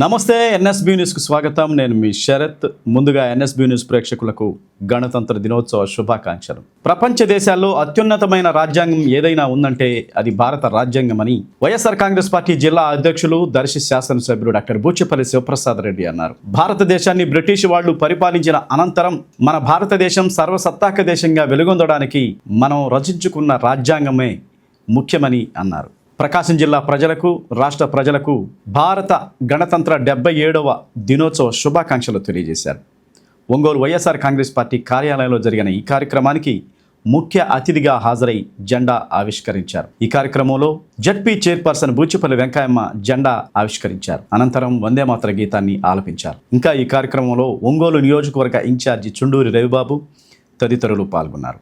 నమస్తే ఎన్ఎస్బి న్యూస్కు స్వాగతం. నేను మీ శరత్. ముందుగా ఎన్ఎస్బి న్యూస్ ప్రేక్షకులకు గణతంత్ర దినోత్సవ శుభాకాంక్షలు. ప్రపంచ దేశాల్లో అత్యున్నతమైన రాజ్యాంగం ఏదైనా ఉందంటే అది భారత రాజ్యాంగం అని వైఎస్ఆర్ కాంగ్రెస్ పార్టీ జిల్లా అధ్యక్షులు దర్శి శాసనసభ్యులు డాక్టర్ బూచిపల్లి శివప్రసాద్ రెడ్డి అన్నారు. భారతదేశాన్ని బ్రిటిష్ వాళ్ళు పరిపాలించిన అనంతరం మన భారతదేశం సర్వసత్తాక దేశంగా వెలుగొందడానికి మనం రచించుకున్న రాజ్యాంగమే ముఖ్యమని అన్నారు. ప్రకాశం జిల్లా ప్రజలకు రాష్ట్ర ప్రజలకు భారత గణతంత్ర డెబ్బై ఏడవ దినోత్సవ శుభాకాంక్షలు తెలియజేశారు. ఒంగోలు వైఎస్ఆర్ కాంగ్రెస్ పార్టీ కార్యాలయంలో జరిగిన ఈ కార్యక్రమానికి ముఖ్య అతిథిగా హాజరై జెండా ఆవిష్కరించారు. ఈ కార్యక్రమంలో జడ్పీ చైర్పర్సన్ బూచిపల్లి వెంకయ్యమ్మ జెండా ఆవిష్కరించారు. అనంతరం వందేమాత్ర గీతాన్ని ఆలపించారు. ఇంకా ఈ కార్యక్రమంలో ఒంగోలు నియోజకవర్గ ఇన్ఛార్జి చుండూరి రవిబాబు తదితరులు పాల్గొన్నారు.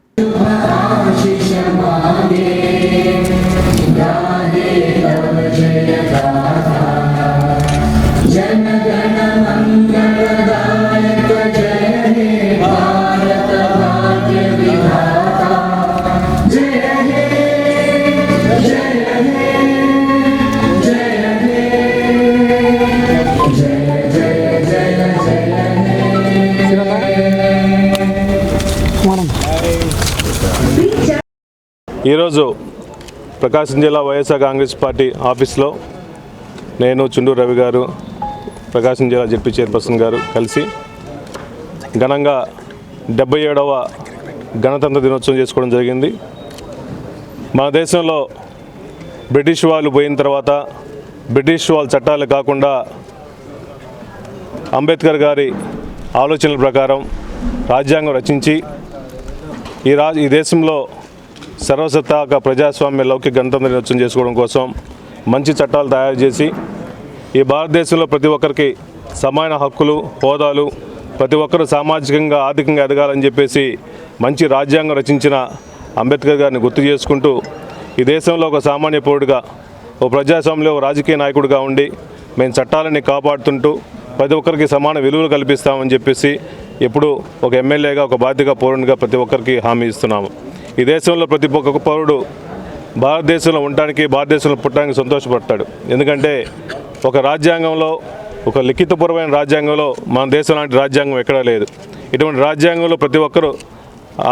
ఈరోజు ప్రకాశం జిల్లా వైఎస్ఆర్ కాంగ్రెస్ పార్టీ ఆఫీస్లో నేను చుండూరు రవి గారు ప్రకాశం జిల్లా జడ్పీ చైర్పర్సన్ గారు కలిసి ఘనంగా డెబ్బై ఏడవ గణతంత్ర దినోత్సవం చేసుకోవడం జరిగింది. మన దేశంలో బ్రిటిష్ వాళ్ళు పోయిన తర్వాత బ్రిటిష్ వాళ్ళ చట్టాలు కాకుండా అంబేద్కర్ గారి ఆలోచనల ప్రకారం రాజ్యాంగం రచించి ఈ రా ఈ దేశంలో సర్వసత్తాక ప్రజాస్వామ్య లౌకిక గణతంత్ర దినోత్సవం చేసుకోవడం కోసం మంచి చట్టాలు తయారు చేసి ఈ భారతదేశంలో ప్రతి ఒక్కరికి సమాన హక్కులు హోదాలు ప్రతి ఒక్కరు సామాజికంగా ఆర్థికంగా ఎదగాలని చెప్పేసి మంచి రాజ్యాంగం రచించిన అంబేద్కర్ గారిని గుర్తు చేసుకుంటూ ఈ దేశంలో ఒక సామాన్య పౌరుడిగా ఓ ప్రజాస్వామ్యంలో ఒక రాజకీయ నాయకుడిగా ఉండి మేము చట్టాలని కాపాడుతుంటూ ప్రతి ఒక్కరికి సమాన విలువలు కల్పిస్తామని చెప్పేసి ఎప్పుడు ఒక ఎమ్మెల్యేగా ఒక బాధ్యత పౌరునిగా ప్రతి ఒక్కరికి హామీ ఇస్తున్నాము. ఈ దేశంలో ప్రతి ఒక్క పౌరుడు భారతదేశంలో ఉండటానికి భారతదేశంలో పుట్టడానికి సంతోషపడతాడు. ఎందుకంటే ఒక రాజ్యాంగంలో ఒక లిఖితపూర్వమైన రాజ్యాంగంలో మన దేశం లాంటి రాజ్యాంగం ఎక్కడా లేదు. ఇటువంటి రాజ్యాంగంలో ప్రతి ఒక్కరూ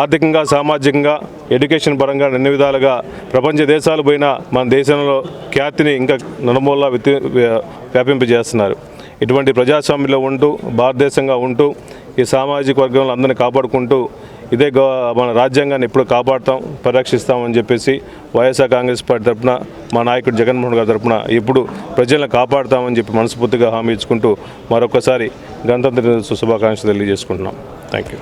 ఆర్థికంగా సామాజికంగా ఎడ్యుకేషన్ పరంగా అన్ని విధాలుగా ప్రపంచ దేశాలు పోయినా మన దేశంలో ఖ్యాతిని ఇంకా నడుమూలా విత్తి వ్యాపింపజేస్తున్నారు. ఇటువంటి ప్రజాస్వామ్యంలో ఉంటూ భారతదేశంగా ఉంటూ ఈ సామాజిక వర్గంలో అందరినీ కాపాడుకుంటూ ఇదే గో మన రాజ్యాంగాన్ని ఎప్పుడు కాపాడుతాం పరిరక్షిస్తామని చెప్పేసి వైఎస్ఆర్ కాంగ్రెస్ పార్టీ తరఫున మా నాయకుడు జగన్మోహన్ గారి తరఫున ఎప్పుడు ప్రజలను కాపాడుతామని చెప్పి మనస్ఫూర్తిగా హామీ ఇచ్చుకుంటూ మరొకసారి గణతంత్ర దినోత్సవ శుభాకాంక్షలు తెలియజేసుకుంటున్నాం. Thank you